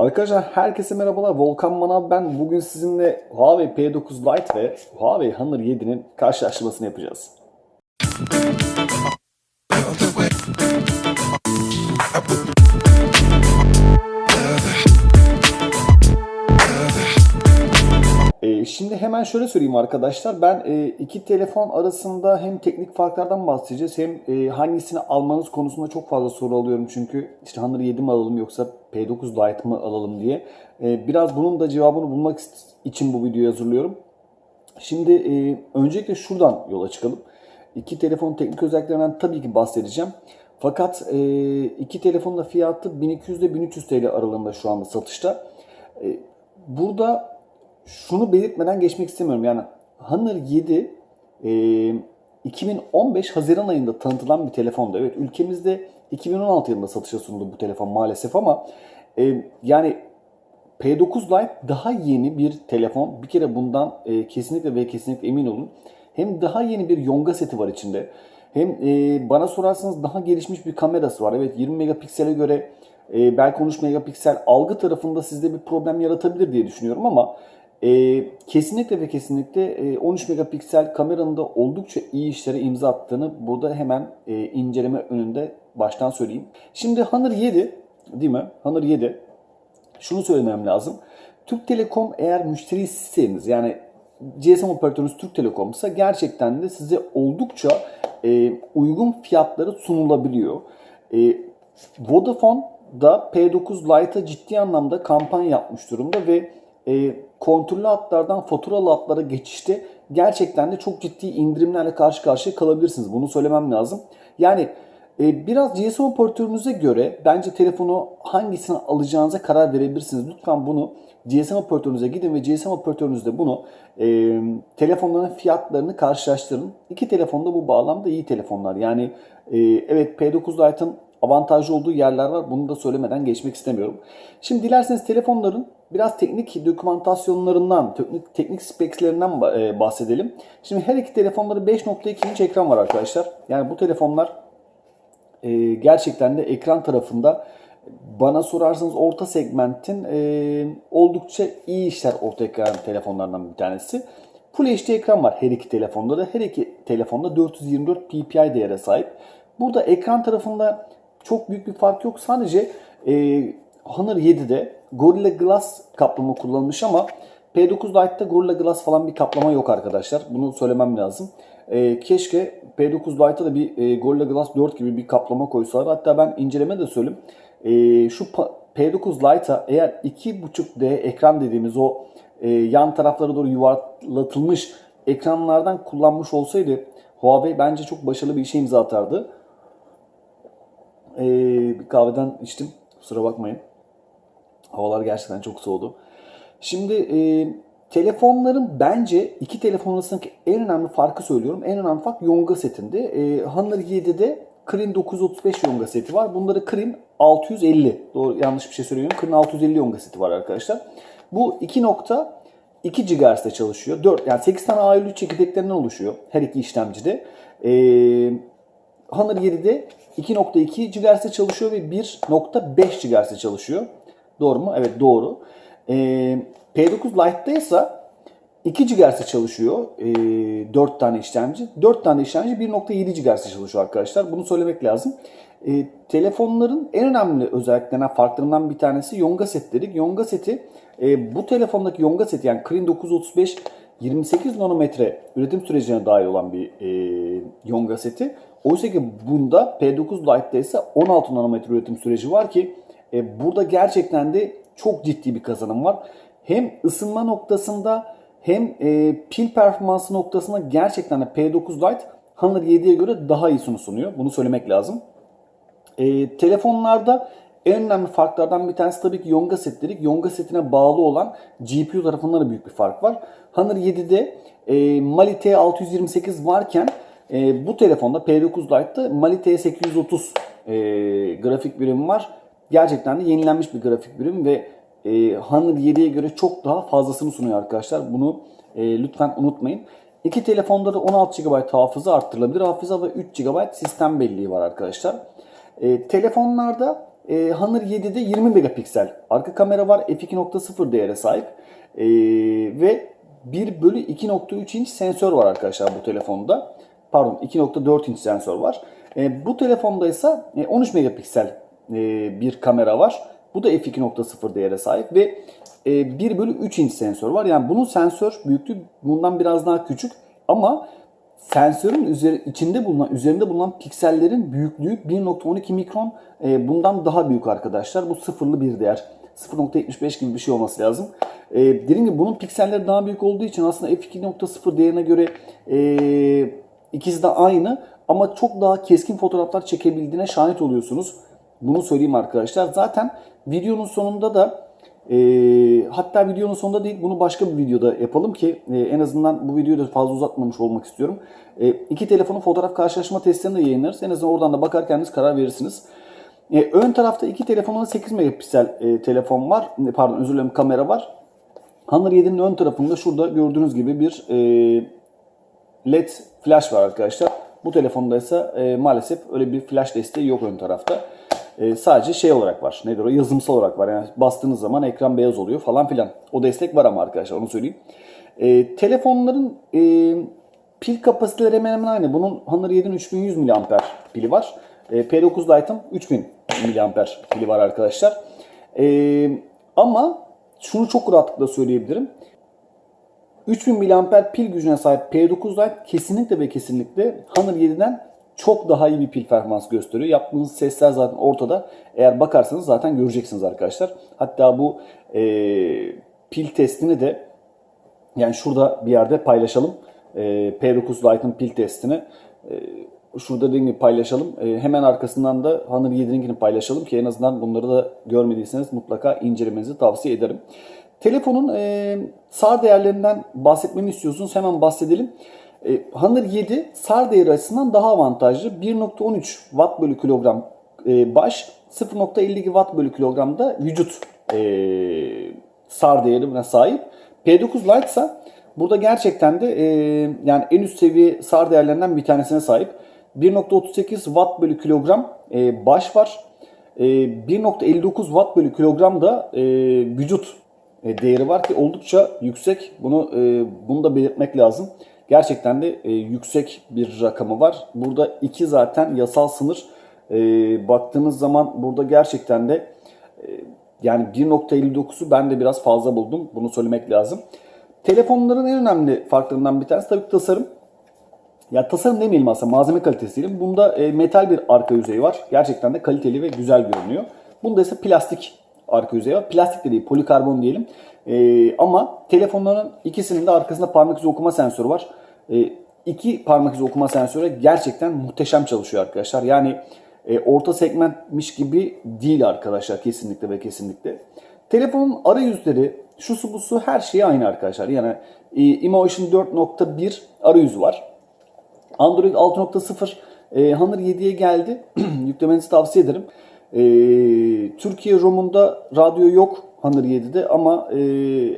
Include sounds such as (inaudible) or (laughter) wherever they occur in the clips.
Arkadaşlar herkese merhabalar. Volkan Manav ben. Bugün sizinle Huawei P9 Lite ve Huawei Honor 7'nin karşılaştırmasını yapacağız. Şimdi hemen şöyle söyleyeyim arkadaşlar. Ben e, iki telefon arasında hem teknik farklardan bahsedeceğiz hem e, hangisini almanız konusunda çok fazla soru alıyorum. Çünkü işte Honor 7 mi alalım yoksa P9 Lite mı alalım diye. E, biraz bunun da cevabını bulmak için bu videoyu hazırlıyorum. Şimdi e, öncelikle şuradan yola çıkalım. İki telefonun teknik özelliklerinden tabii ki bahsedeceğim. Fakat e, iki telefonun da fiyatı 1200 ile 1300 TL aralığında şu anda satışta. E, burada şunu belirtmeden geçmek istemiyorum. Yani Honor 7 e, 2015 Haziran ayında tanıtılan bir telefondu. Evet ülkemizde 2016 yılında satışa sunuldu bu telefon maalesef ama e, yani P9 Lite daha yeni bir telefon. Bir kere bundan e, kesinlikle ve kesinlikle emin olun. Hem daha yeni bir yonga seti var içinde. Hem e, bana sorarsanız daha gelişmiş bir kamerası var. Evet 20 megapiksele göre e, belki 13 megapiksel algı tarafında sizde bir problem yaratabilir diye düşünüyorum ama e, kesinlikle ve kesinlikle e, 13 megapiksel kameranın da oldukça iyi işlere imza attığını burada hemen e, inceleme önünde baştan söyleyeyim. Şimdi Honor 7 değil mi? Honor 7 şunu söylemem lazım. Türk Telekom eğer müşterisiyseniz yani GSM operatörünüz Türk Telekom'sa gerçekten de size oldukça e, uygun fiyatları sunulabiliyor. E, Vodafone da P9 Lite'a ciddi anlamda kampanya yapmış durumda ve e, kontrollü hatlardan faturalı hatlara geçişte gerçekten de çok ciddi indirimlerle karşı karşıya kalabilirsiniz. Bunu söylemem lazım. Yani e, biraz GSM operatörünüze göre bence telefonu hangisini alacağınıza karar verebilirsiniz. Lütfen bunu GSM operatörünüze gidin ve GSM operatörünüzde bunu e, telefonların fiyatlarını karşılaştırın. İki telefon da bu bağlamda iyi telefonlar. Yani e, evet P9 Lite'ın avantajlı olduğu yerler var. Bunu da söylemeden geçmek istemiyorum. Şimdi dilerseniz telefonların biraz teknik dokümantasyonlarından, teknik, teknik spekslerinden ba- e, bahsedelim. Şimdi her iki telefonları 5.2 inç ekran var arkadaşlar. Yani bu telefonlar e, gerçekten de ekran tarafında bana sorarsanız orta segmentin e, oldukça iyi işler orta ekran telefonlarından bir tanesi. Full HD ekran var her iki telefonda da. Her iki telefonda 424 ppi değere sahip. Burada ekran tarafında çok büyük bir fark yok. Sadece e, Honor 7'de Gorilla Glass kaplama kullanılmış ama P9 Lite'da Gorilla Glass falan bir kaplama yok arkadaşlar. Bunu söylemem lazım. E, keşke P9 Lite'a da bir e, Gorilla Glass 4 gibi bir kaplama koysalar. Hatta ben inceleme de söyleyeyim. E, şu pa- P9 Lite'a eğer 2.5D ekran dediğimiz o e, yan taraflara doğru yuvarlatılmış ekranlardan kullanmış olsaydı Huawei bence çok başarılı bir işe imza atardı. E, bir kahveden içtim. Kusura bakmayın. Havalar gerçekten çok soğudu. Şimdi e, telefonların bence iki telefon arasındaki en önemli farkı söylüyorum. En önemli fark Yonga setinde. E, Honor 7'de Kirin 935 Yonga seti var. Bunları Kirin 650. Doğru yanlış bir şey söylüyorum. Kirin 650 Yonga seti var arkadaşlar. Bu 2.2 GHz'de çalışıyor. 4 yani 8 tane A53 çekirdeklerinden oluşuyor her iki işlemcide. E, Honor 7'de 2.2 GHz'de çalışıyor ve 1.5 GHz'de çalışıyor. Doğru mu? Evet doğru. Ee, P9 Lite'da ise 2 GHz'de çalışıyor. Ee, 4 tane işlemci. 4 tane işlemci 1.7 GHz'de çalışıyor arkadaşlar. Bunu söylemek lazım. Ee, telefonların en önemli özelliklerinden, farklarından bir tanesi Yonga set dedik. Yonga seti e, bu telefondaki Yonga seti yani Kirin 935 28 nanometre üretim sürecine dahil olan bir e, Yonga seti. Oysa ki bunda P9 Lite'da ise 16 nanometre üretim süreci var ki e, burada gerçekten de çok ciddi bir kazanım var. Hem ısınma noktasında hem e, pil performansı noktasında gerçekten de P9 Lite Honor 7'ye göre daha iyisini sunuyor. Bunu söylemek lazım. E, telefonlarda en önemli farklardan bir tanesi tabii ki Yonga set dedik. Yonga setine bağlı olan GPU tarafında da büyük bir fark var. Honor 7'de e, Mali T628 varken e, bu telefonda P9 Lite'da Mali T830 e, grafik birimi var. Gerçekten de yenilenmiş bir grafik birim ve e, Honor 7'ye göre çok daha fazlasını sunuyor arkadaşlar. Bunu e, lütfen unutmayın. İki telefonda da 16 GB hafıza arttırılabilir hafıza ve 3 GB sistem belleği var arkadaşlar. E, telefonlarda e, Honor 7'de 20 megapiksel arka kamera var. f2.0 değere sahip. E, ve 1 bölü 2.3 inç sensör var arkadaşlar bu telefonda. Pardon 2.4 inç sensör var. E, bu telefonda ise e, 13 megapiksel e, bir kamera var. Bu da f2.0 değere sahip ve e, 1 bölü 3 inç sensör var. Yani bunun sensör büyüklüğü bundan biraz daha küçük ama sensörün üzeri, içinde bulunan, üzerinde bulunan piksellerin büyüklüğü 1.12 mikron e, bundan daha büyük arkadaşlar. Bu sıfırlı bir değer. 0.75 gibi bir şey olması lazım. E, dediğim gibi bunun pikselleri daha büyük olduğu için aslında f2.0 değerine göre e, ikisi de aynı ama çok daha keskin fotoğraflar çekebildiğine şahit oluyorsunuz. Bunu söyleyeyim arkadaşlar. Zaten videonun sonunda da e, hatta videonun sonunda değil bunu başka bir videoda yapalım ki e, en azından bu videoyu da fazla uzatmamış olmak istiyorum. E, iki telefonun fotoğraf karşılaşma testlerini de yayınlarız. En azından oradan da bakarken karar verirsiniz. E, ön tarafta iki telefonun 8 megapiksel e, telefon var. E, Pardon özür dilerim kamera var. Honor 7'nin ön tarafında şurada gördüğünüz gibi bir e, LED flash var arkadaşlar. Bu telefonda ise e, maalesef öyle bir flash desteği yok ön tarafta. E, sadece şey olarak var. Nedir o? Yazımsal olarak var. Yani bastığınız zaman ekran beyaz oluyor falan filan. O destek var ama arkadaşlar onu söyleyeyim. E, telefonların e, pil kapasiteleri hemen hemen aynı. Bunun Honor 7'nin 3100 mAh pili var. E, P9 Lite'ın 3000 mAh pili var arkadaşlar. E, ama şunu çok rahatlıkla söyleyebilirim. 3000 mAh pil gücüne sahip P9 Lite kesinlikle ve kesinlikle Honor 7'den çok daha iyi bir pil performans gösteriyor. Yaptığınız sesler zaten ortada. Eğer bakarsanız zaten göreceksiniz arkadaşlar. Hatta bu e, pil testini de yani şurada bir yerde paylaşalım. E, P9 Lite'ın pil testini. E, şurada dediğim gibi paylaşalım. E, hemen arkasından da Honor 7'ninkini paylaşalım ki en azından bunları da görmediyseniz mutlaka incelemenizi tavsiye ederim. Telefonun e, SAR değerlerinden bahsetmemi istiyorsunuz. Hemen bahsedelim. E, Honor 7 SAR değeri açısından daha avantajlı. 1.13 Watt bölü kilogram e, baş, 0.52 Watt bölü kilogramda vücut e, SAR değerine sahip. P9 Lite ise burada gerçekten de e, yani en üst seviye SAR değerlerinden bir tanesine sahip. 1.38 Watt bölü kilogram e, baş var. E, 1.59 Watt bölü kilogram da e, vücut e, değeri var ki oldukça yüksek. Bunu e, bunu da belirtmek lazım. Gerçekten de e, yüksek bir rakamı var. Burada iki zaten yasal sınır. E, baktığınız zaman burada gerçekten de e, yani 1.59'u ben de biraz fazla buldum. Bunu söylemek lazım. Telefonların en önemli farklarından bir tanesi tabii ki tasarım. Ya tasarım demeyelim aslında malzeme kalitesi diyelim. Bunda e, metal bir arka yüzeyi var. Gerçekten de kaliteli ve güzel görünüyor. Bunda ise plastik arka yüzeyi var. Plastik de değil polikarbon diyelim. E, ama telefonların ikisinin de arkasında parmak izi okuma sensörü var. E, iki parmak izi okuma sensörü gerçekten muhteşem çalışıyor arkadaşlar. Yani e, orta segmentmiş gibi değil arkadaşlar kesinlikle ve kesinlikle. Telefonun arayüzleri, şu su bu su her şeyi aynı arkadaşlar. Yani e, Emotion 4.1 arayüzü var. Android 6.0 e, Honor 7'ye geldi. (clears throat) Yüklemenizi tavsiye ederim. E, Türkiye ROM'unda radyo yok Honor 7'de ama e,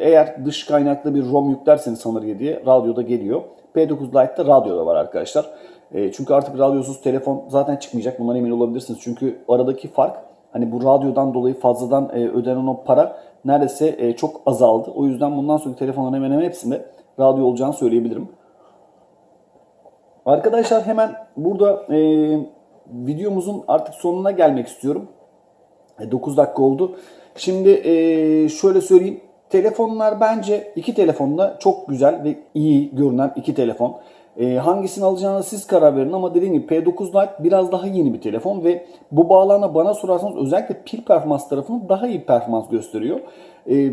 eğer dış kaynaklı bir ROM yüklerseniz Honor 7'ye radyoda geliyor. P9 Lite'da radyoda var arkadaşlar. E, çünkü artık radyosuz telefon zaten çıkmayacak. Bundan emin olabilirsiniz. Çünkü aradaki fark hani bu radyodan dolayı fazladan e, ödenen o para neredeyse e, çok azaldı. O yüzden bundan sonraki telefonların hemen hemen hepsinde radyo olacağını söyleyebilirim. Arkadaşlar hemen burada e, videomuzun artık sonuna gelmek istiyorum. E, 9 dakika oldu. Şimdi e, şöyle söyleyeyim. Telefonlar bence iki telefonda çok güzel ve iyi görünen iki telefon. E, hangisini alacağınız siz karar verin ama dediğim gibi P9 Lite biraz daha yeni bir telefon ve bu bağlamda bana sorarsanız özellikle pil performans tarafını daha iyi performans gösteriyor. E,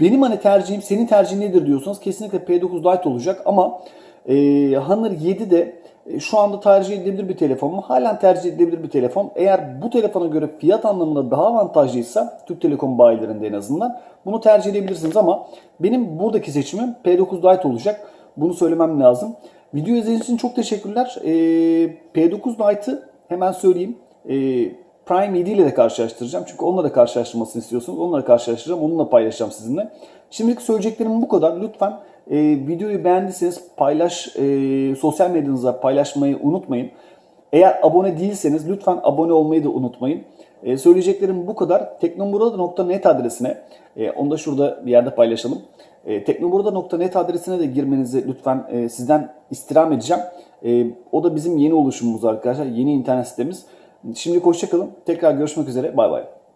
benim hani tercihim, senin tercihin nedir diyorsanız kesinlikle P9 Lite olacak ama e, Honor 7 de e, şu anda tercih edilebilir bir telefon mu? Halen tercih edilebilir bir telefon. Eğer bu telefona göre fiyat anlamında daha avantajlıysa Türk Telekom bayilerinde en azından bunu tercih edebilirsiniz ama benim buradaki seçimim P9 Lite olacak. Bunu söylemem lazım. Video izlediğiniz için çok teşekkürler. Ee, P9 Lite'ı hemen söyleyeyim. Ee, Prime 7 ile de karşılaştıracağım. Çünkü onunla da karşılaştırmasını istiyorsunuz. Onunla karşılaştıracağım. Onunla paylaşacağım sizinle. Şimdilik söyleyeceklerim bu kadar. Lütfen e, videoyu beğendiyseniz paylaş, e, sosyal medyanıza paylaşmayı unutmayın. Eğer abone değilseniz lütfen abone olmayı da unutmayın. E, söyleyeceklerim bu kadar. Teknoburada.net adresine, e, onu da şurada bir yerde paylaşalım. E, teknoburada.net adresine de girmenizi lütfen e, sizden istirham edeceğim. E, o da bizim yeni oluşumumuz arkadaşlar. Yeni internet sitemiz. Şimdi hoşçakalın. Tekrar görüşmek üzere. Bay bay.